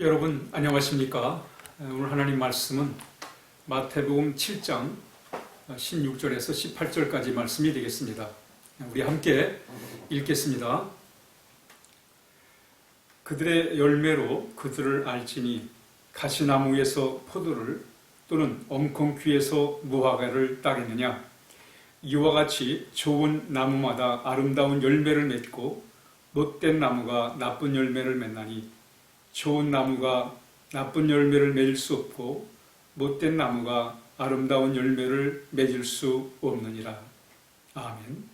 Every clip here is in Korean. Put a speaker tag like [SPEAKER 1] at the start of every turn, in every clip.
[SPEAKER 1] 여러분 안녕하십니까? 오늘 하나님 말씀은 마태복음 7장 16절에서 18절까지 말씀이 되겠습니다. 우리 함께 읽겠습니다. 그들의 열매로 그들을 알지니 가시나무에서 포도를 또는 엄콩귀에서 무화과를 따겠느냐 이와 같이 좋은 나무마다 아름다운 열매를 맺고 못된 나무가 나쁜 열매를 맺나니 좋은 나무가 나쁜 열매를 맺을 수 없고 못된 나무가 아름다운 열매를 맺을 수 없느니라. 아멘.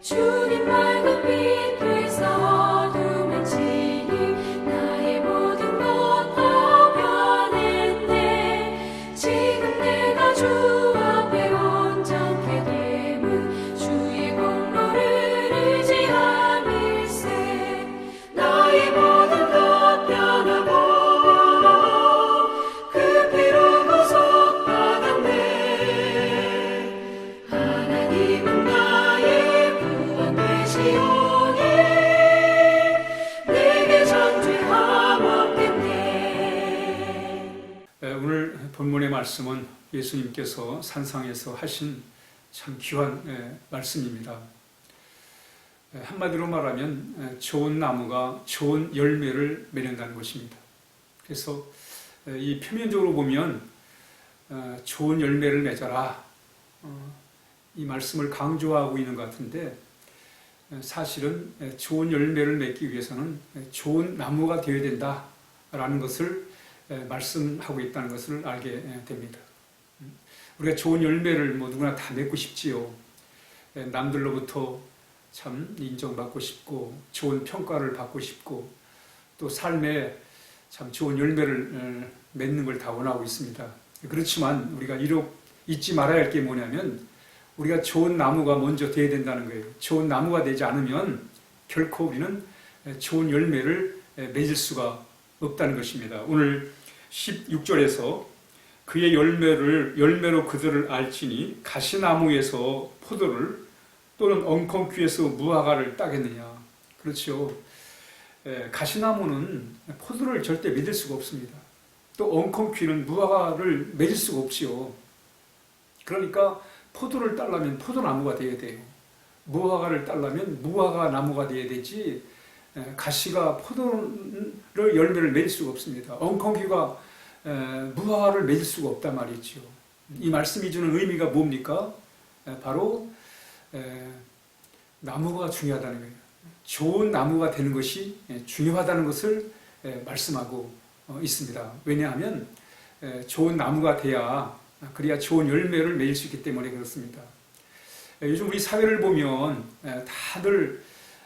[SPEAKER 2] 없
[SPEAKER 1] 본문의 말씀은 예수님께서 산상에서 하신 참 귀한 에, 말씀입니다. 에, 한마디로 말하면 에, 좋은 나무가 좋은 열매를 맺는다는 것입니다. 그래서 에, 이 표면적으로 보면 어, 좋은 열매를 맺어라 어, 이 말씀을 강조하고 있는 것 같은데 에, 사실은 에, 좋은 열매를 맺기 위해서는 에, 좋은 나무가 되어야 된다라는 것을 에, 말씀하고 있다는 것을 알게 에, 됩니다. 음, 우리가 좋은 열매를 뭐 누구나 다 맺고 싶지요. 에, 남들로부터 참 인정받고 싶고 좋은 평가를 받고 싶고 또 삶에 참 좋은 열매를 에, 맺는 걸 다 원하고 있습니다. 그렇지만 우리가 이렇 잊지 말아야 할 게 뭐냐면 우리가 좋은 나무가 먼저 돼야 된다는 거예요. 좋은 나무가 되지 않으면 결코 우리는 에, 좋은 열매를 에, 맺을 수가 없다는 것입니다. 오늘 16절에서 그의 열매를 열매로 그들을 알지니 가시나무에서 포도를 또는 엉겅퀴에서 무화과를 따겠느냐. 그렇죠. 에, 가시나무는 포도를 절대 맺을 수가 없습니다. 또 엉겅퀴는 무화과를 맺을 수가 없지요. 그러니까 포도를 따려면 포도나무가 되어야 돼요. 무화과를 따려면 무화과 나무가 되어야 되지 에, 가시가 포도를 열매를 맺을 수가 없습니다. 엉겅퀴가 에, 무화과를 맺을 수가 없단 말이죠. 이 말씀이 주는 의미가 뭡니까? 에, 바로 에, 나무가 중요하다는 거예요. 좋은 나무가 되는 것이 에, 중요하다는 것을 에, 말씀하고 어, 있습니다. 왜냐하면 에, 좋은 나무가 돼야 그래야 좋은 열매를 맺을 수 있기 때문에 그렇습니다. 에, 요즘 우리 사회를 보면 에, 다들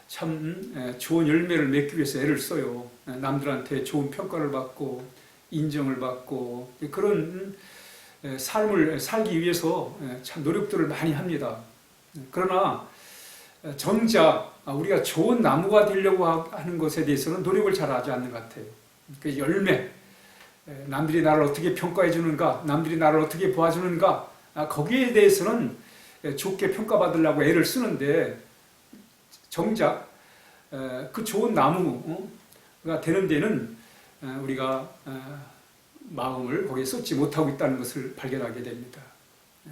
[SPEAKER 1] 참 음, 에, 좋은 열매를 맺기 위해서 애를 써요. 에, 남들한테 좋은 평가를 받고 인정을 받고 그런 음, 에, 삶을 살기 위해서 에, 참 노력들을 많이 합니다. 그러나 에, 정작 우리가 좋은 나무가 되려고 하- 하는 것에 대해서는 노력을 잘 하지 않는 것 같아요. 그 열매, 에, 남들이 나를 어떻게 평가해 주는가, 남들이 나를 어떻게 보아주는가, 아, 거기에 대해서는 에, 좋게 평가받으려고 애를 쓰는데 정작 에, 그 좋은 나무가 되는 데는 에, 우리가 어, 마음을 거기에 쏟지 못하고 있다는 것을 발견하게 됩니다. 에,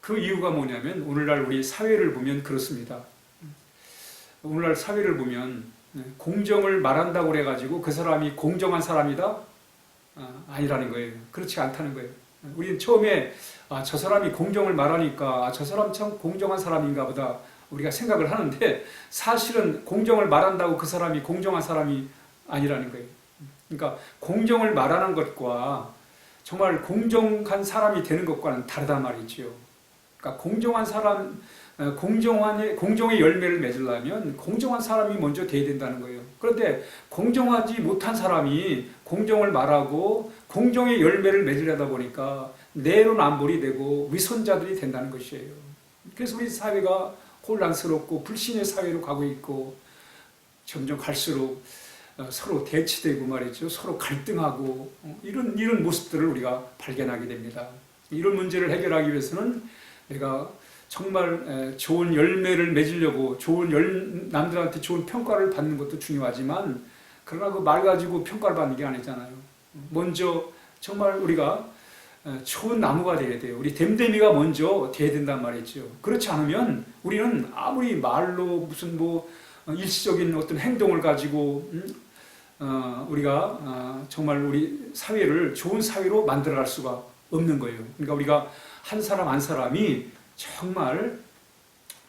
[SPEAKER 1] 그 이유가 뭐냐면 오늘날 우리 사회를 보면 그렇습니다. 오늘날 사회를 보면 공정을 말한다고 그래가지고 그 사람이 공정한 사람이다? 아, 아니라는 거예요. 그렇지 않다는 거예요. 우리는 처음에 아, 저 사람이 공정을 말하니까 아, 저 사람 참 공정한 사람인가 보다 우리가 생각을 하는데 사실은 공정을 말한다고 그 사람이 공정한 사람이 아니라는 거예요. 그러니까 공정을 말하는 것과 정말 공정한 사람이 되는 것과는 다르단 말이지요. 그러니까 공정한 사람, 어, 공정한 공정의 열매를 맺으려면 공정한 사람이 먼저 돼야 된다는 거예요. 그런데 공정하지 못한 사람이 공정을 말하고 공정의 열매를 맺으려다 보니까 내로남불이 되고 위선자들이 된다는 것이에요. 그래서 우리 사회가 혼란스럽고 불신의 사회로 가고 있고 점점 갈수록 어, 서로 대치되고 말이죠. 서로 갈등하고 어, 이런 이런 모습들을 우리가 발견하게 됩니다. 이런 문제를 해결하기 위해서는 내가 정말 에, 좋은 열매를 맺으려고 좋은 열, 남들한테 좋은 평가를 받는 것도 중요하지만 그러나 그 말 가지고 평가를 받는 게 아니잖아요. 먼저 정말 우리가 에, 좋은 나무가 되어야 돼요. 우리 댐댐이가 먼저 돼야 된단 말이죠. 그렇지 않으면 우리는 아무리 말로 무슨 뭐 어, 일시적인 어떤 행동을 가지고 음, 어, 우리가 어, 정말 우리 사회를 좋은 사회로 만들어갈 수가 없는 거예요. 그러니까 우리가 한 사람 한 사람이 정말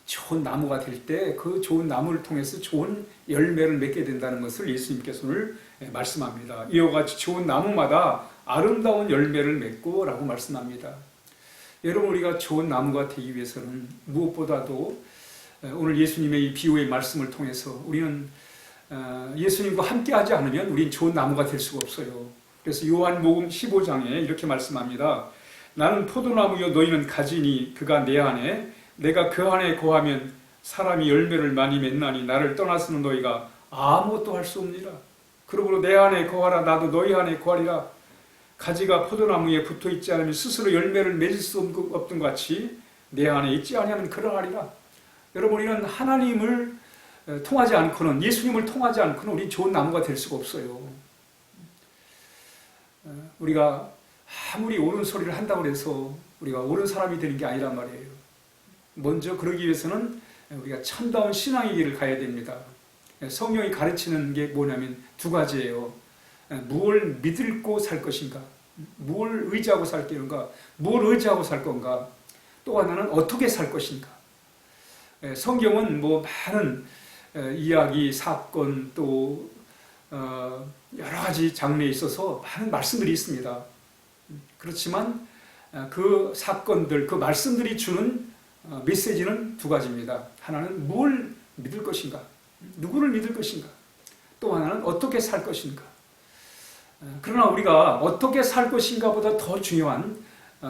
[SPEAKER 1] 좋은 나무가 될 때 그 좋은 나무를 통해서 좋은 열매를 맺게 된다는 것을 예수님께서 오늘 예, 말씀합니다. 이와 같이 좋은 나무마다 아름다운 열매를 맺고 라고 말씀합니다. 여러분 우리가 좋은 나무가 되기 위해서는 무엇보다도 예, 오늘 예수님의 이 비유의 말씀을 통해서 우리는 어, 예수님과 함께하지 않으면 우린 좋은 나무가 될 수가 없어요. 그래서 요한복음 15장에 이렇게 말씀합니다. 나는 포도나무요 너희는 가지니 그가 내 안에 내가 그 안에 거하면 사람이 열매를 많이 맺나니 나를 떠나서는 너희가 아무것도 할 수 없느니라. 그러므로 내 안에 거하라 나도 너희 안에 거하리라. 가지가 포도나무에 붙어 있지 않으면 스스로 열매를 맺을 수 없던 것 같이 내 안에 있지 아니하면 그러하리라. 여러분 우리는 하나님을 에, 통하지 않고는 예수님을 통하지 않고는 우리 좋은 나무가 될 수가 없어요. 어, 우리가 아무리 옳은 소리를 한다고 해서 우리가 옳은 사람이 되는 게 아니란 말이에요. 먼저 그러기 위해서는 우리가 참다운 신앙의 길을 가야 됩니다. 성령이 가르치는 게 뭐냐면 두 가지예요. 무엇을 믿고 살 것인가? 무엇을 의지하고 살 건가? 무엇을 의지하고 살 건가? 또 하나는 어떻게 살 것인가? 성경은 뭐 많은 이야기, 사건 또 어, 여러 가지 장르에 있어서 많은 말씀들이 있습니다. 그렇지만 어, 그 사건들, 그 말씀들이 주는 어, 메시지는 두 가지입니다. 하나는 뭘 믿을 것인가, 누구를 믿을 것인가, 또 하나는 어떻게 살 것인가. 어, 그러나 우리가 어떻게 살 것인가 보다 더 중요한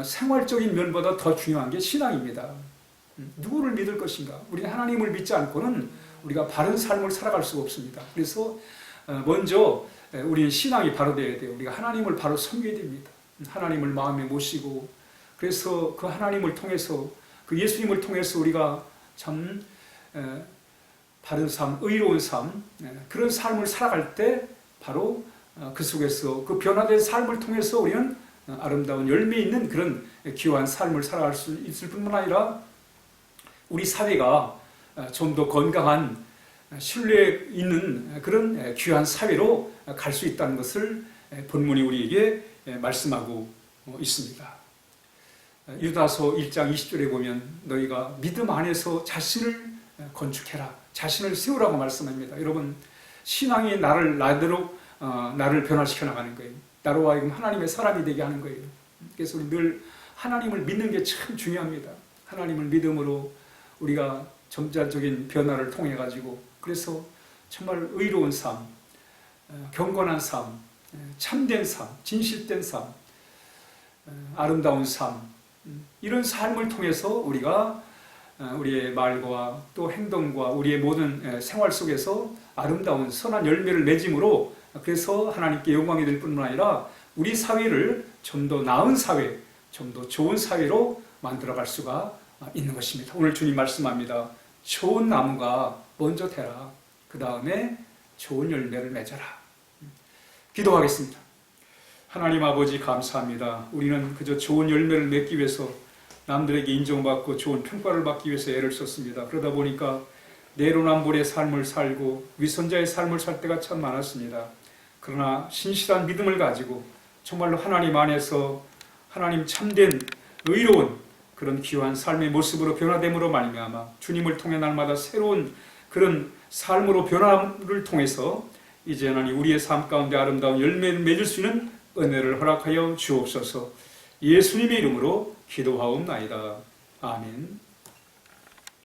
[SPEAKER 1] 생활적인 면보다 더 중요한 게 신앙입니다. 음, 누구를 믿을 것인가? 우리는 하나님을 믿지 않고는 우리가 바른 삶을 살아갈 수가 없습니다. 그래서 먼저 우리는 신앙이 바로 되어야 돼요. 우리가 하나님을 바로 섬겨야 됩니다. 하나님을 마음에 모시고 그래서 그 하나님을 통해서 그 예수님을 통해서 우리가 참 바른 삶, 의로운 삶 그런 삶을 살아갈 때 바로 어, 그 속에서 그 변화된 삶을 통해서 우리는 아름다운 열매 있는 그런 귀한 삶을 살아갈 수 있을 뿐만 아니라 우리 사회가 어, 좀더 건강한 신뢰 있는 그런 귀한 사회로 갈 수 있다는 것을 본문이 우리에게 말씀하고 있습니다. 유다서 1장 20절에 보면 너희가 믿음 안에서 자신을 건축해라. 자신을 세우라고 말씀합니다. 여러분 신앙이 나를 나대로 어, 나를 변화시켜 나가는 거예요. 나로 하여금 하나님의 사람이 되게 하는 거예요. 그래서 우리 늘 하나님을 믿는 게 참 중요합니다. 하나님을 믿음으로 우리가 점자적인 변화를 통해 가지고 그래서 정말 의로운 삶, 어, 경건한 삶, 참된 삶, 진실된 삶, 아름다운 삶, 음, 이런 삶을 통해서 우리가 어, 우리의 말과 또 행동과 우리의 모든 생활 속에서 아름다운 선한 열매를 맺음으로 그래서 하나님께 영광이 될 뿐만 아니라 우리 사회를 좀 더 나은 사회, 좀 더 좋은 사회로 만들어갈 수가 있는 것입니다. 오늘 주님 말씀합니다. 좋은 나무가 먼저 되라. 그 다음에 좋은 열매를 맺어라. 기도하겠습니다. 하나님 아버지 감사합니다. 우리는 그저 좋은 열매를 맺기 위해서 남들에게 인정받고 좋은 평가를 받기 위해서 애를 썼습니다. 그러다 보니까 내로남불의 삶을 살고 위선자의 삶을 살 때가 참 많았습니다. 그러나 신실한 믿음을 가지고 정말로 하나님 안에서 하나님 참된 의로운 그런 귀한 삶의 모습으로 변화됨으로 말미암아 주님을 통해 날마다 새로운 그런 삶으로 변화를 통해서 이제 하나님 우리의 삶 가운데 아름다운 열매를 맺을 수 있는 은혜를 허락하여 주옵소서. 예수님의 이름으로 기도하옵나이다. 아멘.